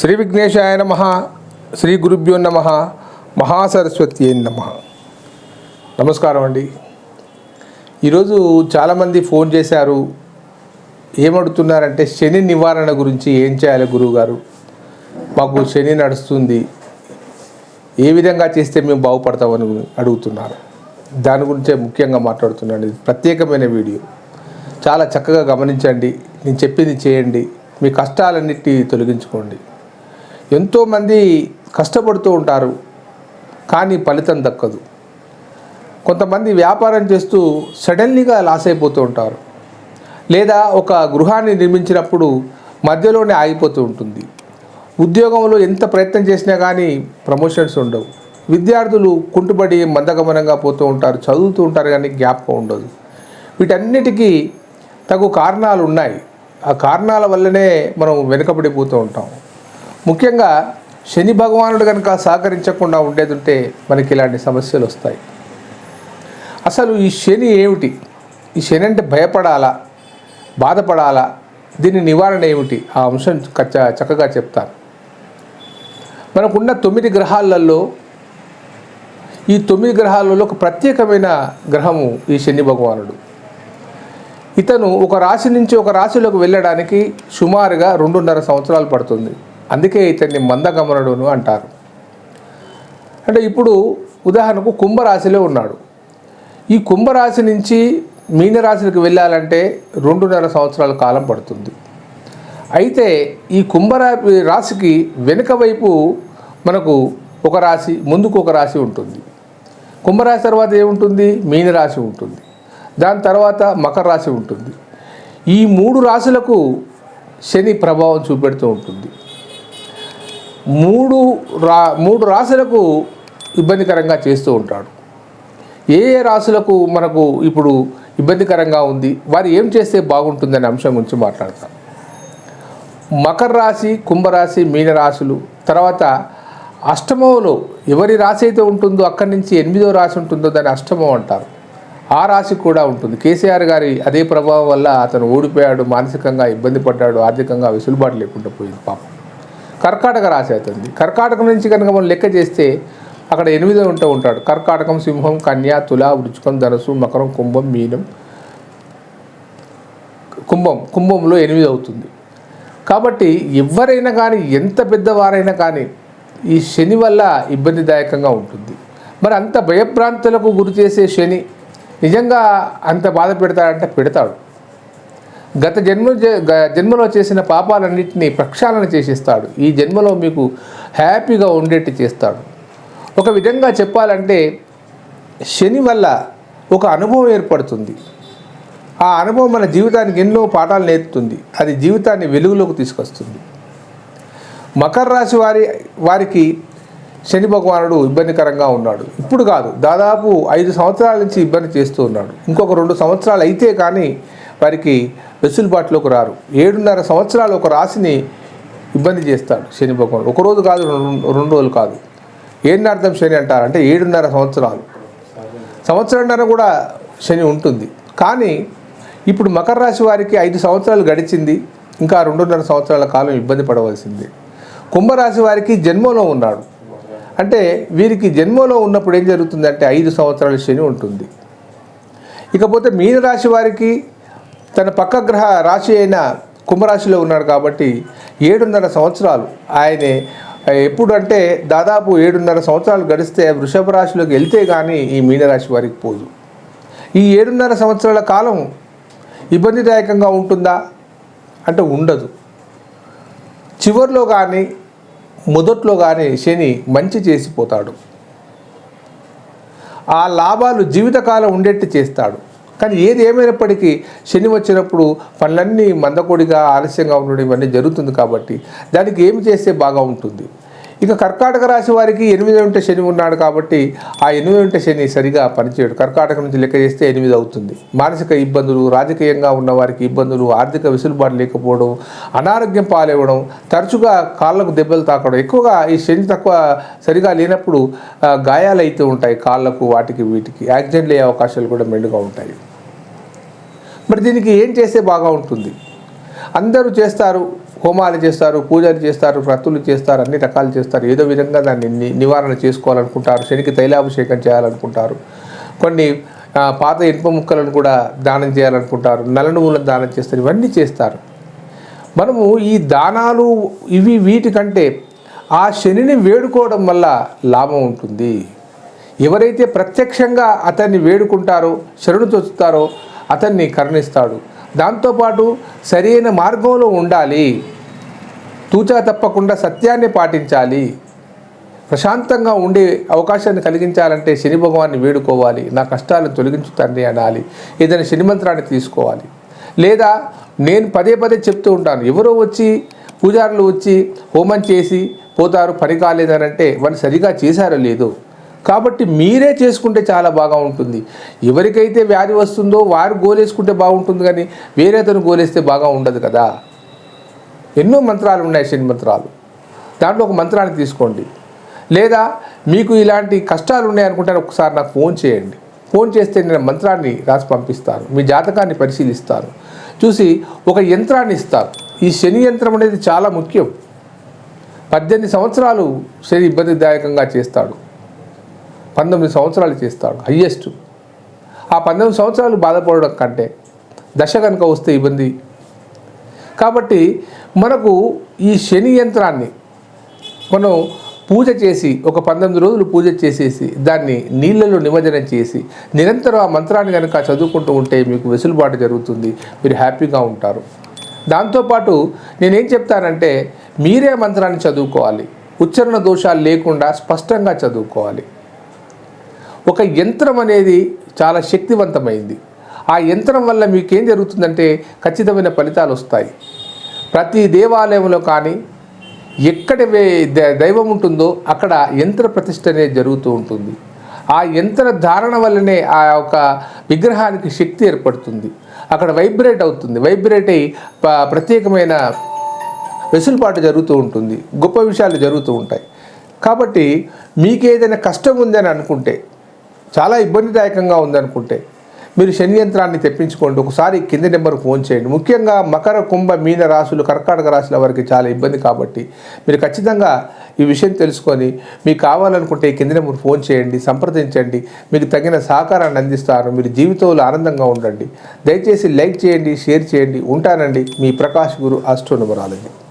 శ్రీ విఘ్నేశాయ నమ శ్రీ గురుభ్యో నమ మహాసరస్వతి నమ. నమస్కారం అండి. ఈరోజు చాలామంది ఫోన్ చేశారు ఏమడుతున్నారంటే శని నివారణ గురించి ఏం చేయాలి గురువుగారు? మాకు శని నడుస్తుంది. ఏ విధంగా చేస్తే మేము బాగుపడతామని అడుగుతున్నారు. దాని గురించే ముఖ్యంగా మాట్లాడుతున్నాను. ఇది ప్రత్యేకమైన వీడియో. చాలా చక్కగా గమనించండి. నేను చెప్పింది చేయండి. మీ కష్టాలన్నిటి తొలగించుకోండి. ఎంతోమంది కష్టపడుతూ ఉంటారు కానీ ఫలితం దక్కదు. కొంతమంది వ్యాపారం చేస్తూ సడన్లీగా లాస్ అయిపోతూ ఉంటారు. లేదా ఒక గృహాన్ని నిర్మించినప్పుడు మధ్యలోనే ఆగిపోతూ ఉంటుంది. ఉద్యోగంలో ఎంత ప్రయత్నం చేసినా కానీ ప్రమోషన్స్ ఉండవు. విద్యార్థులు కుంటుబడి మందగమనంగా పోతూ ఉంటారు చదువుతూ ఉంటారు కానీ జ్ఞాపకం ఉండదు. వీటన్నిటికీ తగు కారణాలు ఉన్నాయి ఆ కారణాల వల్లనే మనం వెనుకబడిపోతూ ఉంటాం. ముఖ్యంగా శని భగవానుడు కనుక సహకరించకుండా ఉండేది ఉంటే మనకి ఇలాంటి సమస్యలు వస్తాయి. అసలు ఈ శని ఏమిటి? ఈ శని అంటే భయపడాలా? బాధపడాలా? దీని నివారణ ఏమిటి? ఆ అంశం కచ్చ- చక్కగా చెప్తాను మనకున్న తొమ్మిది గ్రహాలలో ఈ తొమ్మిది గ్రహాలలో ఒక ప్రత్యేకమైన గ్రహము ఈ శని భగవానుడు. ఇతను ఒక రాశి నుంచి ఒక రాశిలోకి వెళ్ళడానికి సుమారుగా రెండున్నర సంవత్సరాలు పడుతుంది. అందుకే ఇతన్ని మందగమనుడును అంటారు. అంటే ఇప్పుడు ఉదాహరణకు కుంభరాశిలో ఉన్నాడు. ఈ కుంభరాశి నుంచి మీనరాశికి వెళ్ళాలంటే రెండున్నర సంవత్సరాల కాలం పడుతుంది. అయితే ఈ కుంభరా రాశికి వెనుక వైపు మనకు ఒక రాశి ముందుకు ఒక రాశి ఉంటుంది. కుంభరాశి తర్వాత ఏముంటుంది? మీనరాశి ఉంటుంది. దాని తర్వాత మకర రాశి ఉంటుంది. ఈ మూడు రాశులకు శని ప్రభావం చూపెడుతూ ఉంటుంది. మూడు రా మూడు రాశులకు ఇబ్బందికరంగా చేస్తూ ఉంటాడు. ఏ ఏ రాశులకు మనకు ఇప్పుడు ఇబ్బందికరంగా ఉంది వారు ఏం చేస్తే బాగుంటుందనే అంశం గురించి మాట్లాడతాం. మకర రాశి కుంభరాశి మీనరాశులు తర్వాత అష్టమంలో ఎవరి రాశి అయితే ఉంటుందో అక్కడి నుంచి ఎనిమిదో రాశి ఉంటుందో దాన్ని అష్టమం అంటారు. ఆ రాశి కూడా ఉంటుంది. కేసీఆర్ గారి అదే ప్రభావం వల్ల అతను ఓడిపోయాడు మానసికంగా ఇబ్బంది పడ్డాడు ఆర్థికంగా వెసులుబాటు లేకుండా పోయింది పాపం. కర్కాటక రాశి అవుతుంది. కర్కాటకం నుంచి కనుక మనం లెక్క చేస్తే అక్కడ ఎనిమిదో ఉంటూ ఉంటాడు. కర్కాటకం సింహం కన్యా తుల వృచ్చికం ధనుసు మకరం కుంభం మీనం. కుంభం కుంభంలో ఎనిమిది అవుతుంది. కాబట్టి ఎవరైనా కానీ ఎంత పెద్దవారైనా కానీ ఈ శని వల్ల ఇబ్బందిదాయకంగా ఉంటుంది. మరి అంత భయభ్రాంతులకు గురి చేసే శని నిజంగా అంత బాధ పెడతాడంటే పెడతాడు. గత జన్మ గ- జన్మలో చేసిన పాపాలన్నింటినీ ప్రక్షాళన చేసేస్తాడు. ఈ జన్మలో మీకు హ్యాపీగా ఉండేట్టు చేస్తాడు. ఒక విధంగా చెప్పాలంటే శని వల్ల ఒక అనుభవం ఏర్పడుతుంది. ఆ అనుభవం మన జీవితానికి ఎన్నో పాఠాలు నేర్పుతుంది. అది జీవితాన్ని వెలుగులోకి తీసుకొస్తుంది. మకర రాశి వారి వారికి శని భగవానుడు ఇబ్బందికరంగా ఉన్నాడు. ఇప్పుడు కాదు దాదాపు ఐదు సంవత్సరాల నుంచి ఇబ్బంది చేస్తూ ఉన్నాడు. ఇంకొక రెండు సంవత్సరాలు అయితే కానీ వారికి వెసులుబాటులోకి రారు. ఏడున్నర సంవత్సరాలు ఒక రాశిని ఇబ్బంది చేస్తాడు శని భగవానుడు. ఒక రోజు కాదు రెండు రెండు రోజులు కాదు. ఏంటి అర్థం శని అంటారు అంటే ఏడున్నర సంవత్సరాలు. సంవత్సరంన్నర కూడా శని ఉంటుంది. కానీ ఇప్పుడు మకర రాశి వారికి ఐదు సంవత్సరాలు గడిచింది ఇంకా రెండున్నర సంవత్సరాల కాలం ఇబ్బంది పడవలసింది. కుంభరాశి వారికి జన్మలో ఉన్నాడు. అంటే వీరికి జన్మలో ఉన్నప్పుడు ఏం జరుగుతుందంటే ఐదు సంవత్సరాల శని ఉంటుంది. ఇకపోతే మీనరాశి వారికి తన పక్క గ్రహ రాశి అయిన కుంభరాశిలో ఉన్నాడు కాబట్టి ఏడున్నర సంవత్సరాలు. ఆయనే ఎప్పుడంటే దాదాపు ఏడున్నర సంవత్సరాలు గడిస్తే వృషభ రాశిలోకి వెళ్తే కానీ ఈ మీనరాశి వారికి పోదు. ఈ ఏడున్నర సంవత్సరాల కాలం ఇబ్బందిదాయకంగా ఉంటుందా? అంటే ఉండదు. చివరిలో కానీ మొదట్లో కానీ శని మంచి చేసిపోతాడు. ఆ లాభాలు జీవితకాలం ఉండేట్టు చేస్తాడు. కానీ ఏది ఏమైనప్పటికీ శని వచ్చినప్పుడు పనులన్నీ మందకొడిగా ఆలస్యంగా ఉండడం ఇవన్నీ జరుగుతుంది కాబట్టి దానికి ఏమి చేస్తే బాగా ఉంటుంది? ఇక కర్కాటక రాశి వారికి ఎనిమిది ఉంటే శని ఉన్నాడు కాబట్టి ఆ ఎనిమిది ఉంటే శని సరిగా పనిచేయడు. కర్కాటక నుంచి లెక్క చేస్తే ఎనిమిది అవుతుంది. మానసిక ఇబ్బందులు రాజకీయంగా ఉన్న వారికి ఇబ్బందులు ఆర్థిక వెసులుబాటు లేకపోవడం అనారోగ్యం పాలవ్వడం తరచుగా కాళ్ళకు దెబ్బలు తాకడం ఎక్కువగా ఈ శని తక్కువ సరిగా లేనప్పుడు గాయాలు అయితే ఉంటాయి కాళ్ళకు వాటికి వీటికి. యాక్సిడెంట్లు అయ్యే అవకాశాలు కూడా మెండుగా ఉంటాయి. మరి దీనికి ఏం చేస్తే బాగా ఉంటుంది? అందరూ చేస్తారు. హోమాలు చేస్తారు పూజలు చేస్తారు వ్రతులు చేస్తారు అన్ని రకాలు చేస్తారు. ఏదో విధంగా దాన్ని నివారణ చేసుకోవాలనుకుంటారు. శనికి తైలాభిషేకం చేయాలనుకుంటారు. కొన్ని పాత ఇనుప ముక్కలను కూడా దానం చేయాలనుకుంటారు. నల్ల నువ్వులను దానం చేస్తారు. ఇవన్నీ చేస్తారు. మనము ఈ దానాలు ఇవి వీటికంటే ఆ శనిని వేడుకోవడం వల్ల లాభం ఉంటుంది. ఎవరైతే ప్రత్యక్షంగా అతన్ని వేడుకుంటారో శరణు తొచ్చుతారో అతన్ని కరుణిస్తాడు. దాంతోపాటు సరైన మార్గంలో ఉండాలి. తూచా తప్పకుండా సత్యాన్ని పాటించాలి. ప్రశాంతంగా ఉండే అవకాశాన్ని కలిగించాలంటే శని భగవాన్ని వేడుకోవాలి. నా కష్టాలను తొలగించు తండ్రి అనాలి. ఏదైనా శని మంత్రాన్ని తీసుకోవాలి. లేదా నేను పదే పదే చెప్తూ ఉంటాను. ఎవరో వచ్చి పూజారులు వచ్చి హోమం చేసి పోతారు పని కాలేదనంటే వాళ్ళు సరిగా చేశారో లేదో కాబట్టి మీరే చేసుకుంటే చాలా బాగా ఉంటుంది. ఎవరికైతే వ్యాధి వస్తుందో వారు గోలేసుకుంటే బాగుంటుంది కానీ వేరే అతను గోలేస్తే బాగా ఉండదు కదా. ఎన్నో మంత్రాలు ఉన్నాయి శని మంత్రాలు. దాంట్లో ఒక మంత్రాన్ని తీసుకోండి. లేదా మీకు ఇలాంటి కష్టాలు ఉన్నాయనుకుంటే ఒకసారి నాకు ఫోన్ చేయండి. ఫోన్ చేస్తే నేను మంత్రాన్ని రాసి పంపిస్తాను. మీ జాతకాన్ని పరిశీలిస్తాను. చూసి ఒక యంత్రాన్ని ఇస్తారు. ఈ శని యంత్రం అనేది చాలా ముఖ్యం. పద్దెనిమిది సంవత్సరాలు శని ఇబ్బందిదాయకంగా చేస్తాడు. పంతొమ్మిది సంవత్సరాలు చేస్తాడు హయ్యెస్ట్ ఆ పంతొమ్మిది సంవత్సరాలు బాధపడడం కంటే దశ కనుక వస్తే ఇబ్బంది. కాబట్టి మనకు ఈ శని యంత్రాన్ని మనం పూజ చేసి ఒక పంతొమ్మిది రోజులు పూజ చేసేసి దాన్ని నీళ్ళలో నిమజ్జనం చేసి నిరంతరం ఆ మంత్రాన్ని కనుక చదువుకుంటూ ఉంటే మీకు వెసులుబాటు జరుగుతుంది మీరు హ్యాపీగా ఉంటారు. దాంతోపాటు నేనేం చెప్తానంటే మీరే మంత్రాన్ని చదువుకోవాలి. ఉచ్చరణ దోషాలు లేకుండా స్పష్టంగా చదువుకోవాలి. ఒక యంత్రం అనేది చాలా శక్తివంతమైంది. ఆ యంత్రం వల్ల మీకేం జరుగుతుందంటే ఖచ్చితమైన ఫలితాలు వస్తాయి. ప్రతి దేవాలయంలో కానీ ఎక్కడ వే- దైవం ఉంటుందో అక్కడ యంత్ర ప్రతిష్ట అనేది జరుగుతూ ఉంటుంది. ఆ యంత్ర ధారణ వల్లనే ఆ యొక్క విగ్రహానికి శక్తి ఏర్పడుతుంది. అక్కడ వైబ్రేట్ అవుతుంది. వైబ్రేట్ అయి ప- ప్రత్యేకమైన వెసులుబాటు జరుగుతూ ఉంటుంది. గొప్ప విషయాలు జరుగుతూ ఉంటాయి. కాబట్టి మీకు ఏదైనా కష్టం ఉందని అనుకుంటే చాలా ఇబ్బందిదాయకంగా ఉందనుకుంటే మీరు శని యంత్రాన్ని తెప్పించుకోండి. ఒకసారి కింది నెంబర్ ఫోన్ చేయండి. ముఖ్యంగా మకర కుంభ మీన రాశులు కర్కాటక రాశుల వారికి చాలా ఇబ్బంది కాబట్టి మీరు ఖచ్చితంగా ఈ విషయం తెలుసుకొని మీకు కావాలనుకుంటే ఈ కింది నెంబర్ ఫోన్ చేయండి సంప్రదించండి. మీకు తగిన సహకారాన్ని అందిస్తారు. మీరు జీవితంలో ఆనందంగా ఉండండి. దయచేసి లైక్ చేయండి షేర్ చేయండి. ఉంటానండి మీ ప్రకాష్ గురు ఆస్ట్రోనమరాలజీ